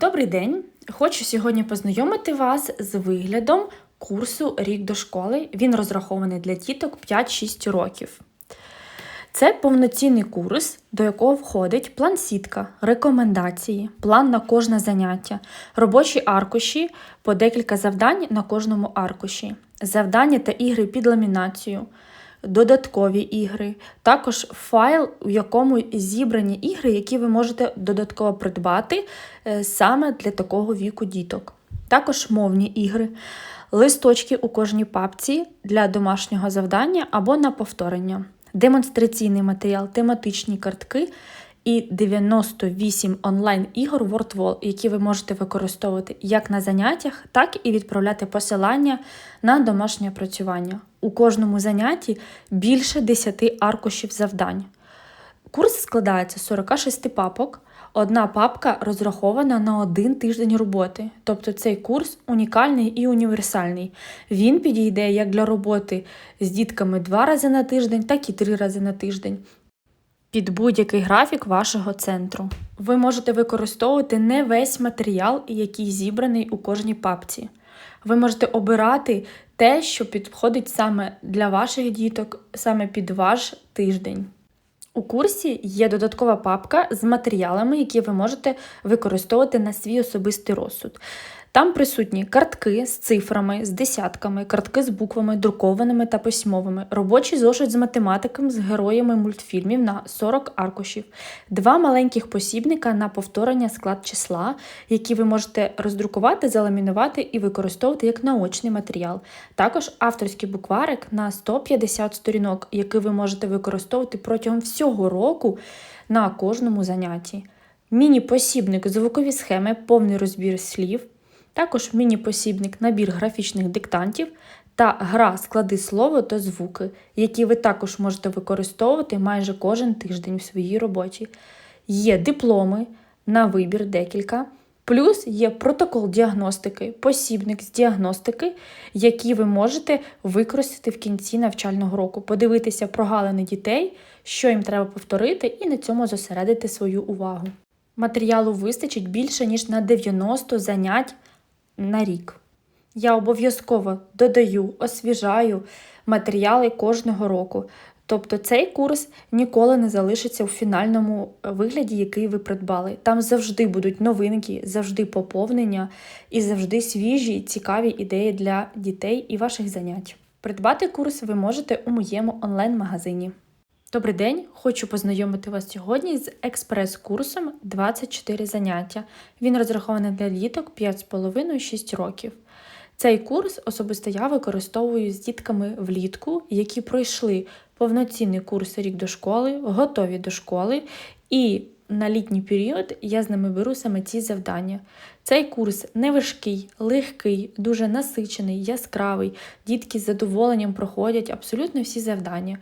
Добрий день! Хочу сьогодні познайомити вас з виглядом курсу Рік до школи. Він розрахований для діток 5-6 років. Це повноцінний курс, до якого входить план сітка, рекомендації, план на кожне заняття, робочі аркуші по декілька завдань на кожному аркуші, завдання та ігри під ламінацію, додаткові ігри, також файл, у якому зібрані ігри, які ви можете додатково придбати е, саме для такого віку діток. Також мовні ігри, листочки у кожній папці для домашнього завдання або на повторення, демонстраційний матеріал, тематичні картки. І 98 онлайн-ігор WordWall, які ви можете використовувати як на заняттях, так і відправляти посилання на домашнє працювання. У кожному занятті більше 10 аркушів завдань. Курс складається з 46 папок. Одна папка розрахована на один тиждень роботи. Тобто цей курс унікальний і універсальний. Він підійде як для роботи з дітками два рази на тиждень, так і три рази на тиждень. Під будь-який графік вашого центру. Ви можете використовувати не весь матеріал, який зібраний у кожній папці. Ви можете обирати те, що підходить саме для ваших діток, саме під ваш тиждень. У курсі є додаткова папка з матеріалами, які ви можете використовувати на свій особистий розсуд. Там присутні картки з цифрами, з десятками, картки з буквами, друкованими та письмовими, робочий зошит з математиком з героями мультфільмів на 40 аркушів, два маленьких посібника на повторення склад числа, які ви можете роздрукувати, заламінувати і використовувати як наочний матеріал. Також авторський букварик на 150 сторінок, який ви можете використовувати протягом всього року на кожному занятті. Міні-посібник, звукові схеми, повний розбір слів. Також міні-посібник набір графічних диктантів та гра склади слово та звуки, які ви також можете використовувати майже кожен тиждень у своїй роботі. Є дипломи на вибір декілька, плюс є протокол діагностики, посібник з діагностики, які ви можете використати в кінці навчального року, подивитися прогалини дітей, що їм треба повторити, і на цьому зосередити свою увагу. Матеріалу вистачить більше, ніж на 90 занять на рік. Я обов'язково додаю, освіжаю матеріали кожного року. Тобто цей курс ніколи не залишиться у фінальному вигляді, який ви придбали. Там завжди будуть новинки, завжди поповнення і завжди свіжі, цікаві ідеї для дітей і ваших занять. Придбати курс ви можете у моєму онлайн-магазині. Добрий день! Хочу познайомити вас сьогодні з експрес-курсом 24 заняття. Він розрахований для діток 5,5-6 років. Цей курс особисто я використовую з дітками влітку, які пройшли повноцінний курс рік до школи, готові до школи, і на літній період я з ними беру саме ці завдання. Цей курс неважкий, легкий, дуже насичений, яскравий. Дітки з задоволенням проходять абсолютно всі завдання.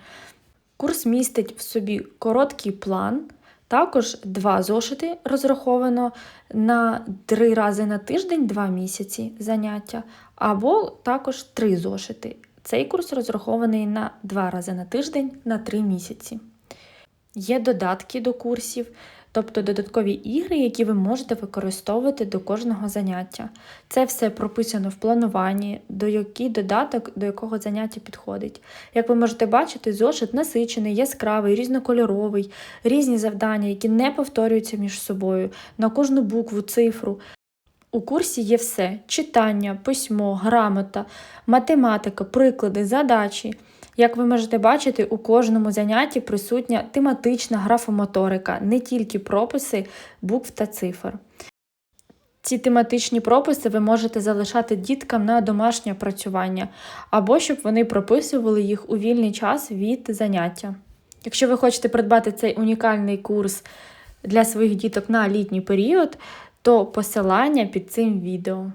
Курс містить в собі короткий план, також два зошити розраховано на три рази на тиждень, два місяці заняття, або також три зошити. Цей курс розрахований на два рази на тиждень на три місяці. Є додатки до курсів, тобто додаткові ігри, які ви можете використовувати до кожного заняття. Це все прописано в плануванні, до який додаток до якого заняття підходить. Як ви можете бачити, зошит насичений, яскравий, різнокольоровий, різні завдання, які не повторюються між собою, на кожну букву, цифру. У курсі є все: читання, письмо, грамота, математика, приклади, задачі. Як ви можете бачити, у кожному занятті присутня тематична графомоторика, не тільки прописи букв та цифр. Ці тематичні прописи ви можете залишати діткам на домашнє опрацювання, або щоб вони прописували їх у вільний час від заняття. Якщо ви хочете придбати цей унікальний курс для своїх діток на літній період, то посилання під цим відео.